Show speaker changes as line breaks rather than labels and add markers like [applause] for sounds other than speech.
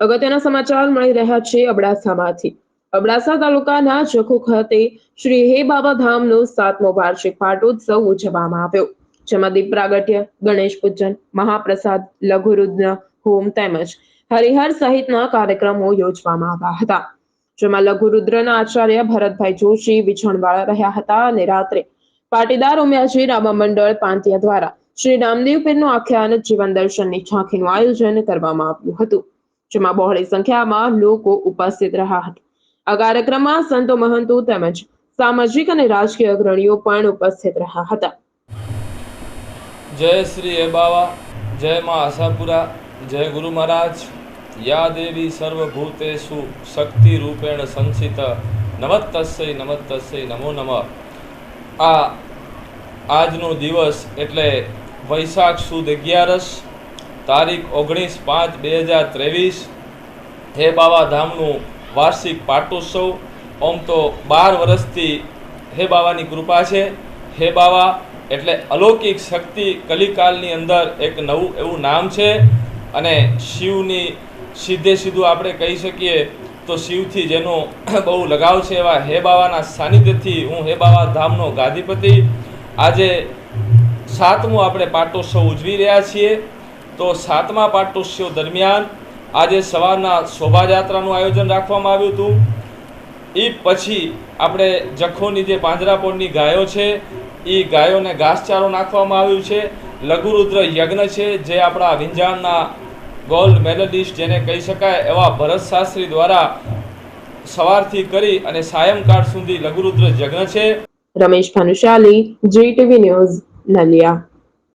અગત્યના સમાચાર મળી રહ્યા છે અબડાસામાંથી. અબડાસા તાલુકાના જખુ ખાતે શ્રી હે બાબા ધામનો સાતમો વાર્ષિક પાટોત્સવ ઉજવવામાં આવ્યો. જેમાં દીપ પ્રાગટ્ય ગણેશ પૂજન, મહાપ્રસાદ, લઘુરુદ્ર, હોમ તેમજ હરિહર સહિતના કાર્યક્રમો યોજવામાં આવ્યા હતા. જેમાં લઘુરુદ્રના આચાર્ય ભરતભાઈ જોશી વિછણવાળા રહ્યા હતા અને રાત્રે પાટીદાર ઉમિયાજી રામા મંડળ પાંતિયા દ્વારા શ્રી રામદેવ પીરનું આખ્યાન જીવન દર્શનની ઝાંખીનું આયોજન કરવામાં આવ્યું હતું. જેમાં બહોળી સંખ્યામાં લોકો ઉપસ્થિત રહ્યા હતા. આ કાર્યક્રમમાં સંતો મહંતો તેમજ સામાજિક અને રાજકીય અગ્રણીઓ પણ ઉપસ્થિત રહ્યા હતા.
જય શ્રી એબાવા, જય મા આશાપુરા, જય ગુરુ મહારાજ. યા દેવી સર્વભૂતેશુ શક્તિ રૂપેણ સંસિત નમસ્તસ્ય નમસ્તસ્ય નમો નમઃ. આ આજનો દિવસ એટલે વૈશાખ સુદ અગિયારસ તારીખ ઓગણીસ પાંચ બે હજાર ત્રેવીસ. હે બાવા ધામનું વાર્ષિક પાટોત્સવ. ઓમ તો બાર વર્ષથી હે બાવાની કૃપા છે. હે બાવા, એટલે અલૌકિક શક્તિ કલિકાલની અંદર એક નવું એવું નામ છે. અને શિવની સીધે સીધું આપણે કહી શકીએ તો શિવથી જેનો [clears throat] બહુ લગાવ છે એવા હે બાવાના સાનિધ્યથી હું હે બાવા ધામનો ગાદીપતિ આજે સાતમું આપણે પાટોત્સવ ઉજવી રહ્યા છીએ. તો સાતમા પાટોત્સવ દરમિયાન આજે સવારના શોભાયાત્રાનું આયોજન રાખવામાં આવ્યું હતું. એ પછી આપણે જખોની જે પાંજરાપોળની ગાયો છે એ ગાયોને ઘાસચારો નાખવામાં આવ્યું છે. લઘુરુદ્ર યજ્ઞ છે, જે આપણા વિંજાણના ગોલ્ડ મેડલિસ્ટ જેને કહી શકાય એવા ભરત શાસ્ત્રી દ્વારા સવારથી કરી અને સાયંકાળ સુધી લઘુરુદ્ર યજ્ઞ છે.
Ramesh Bhanushali GTV news Naliya.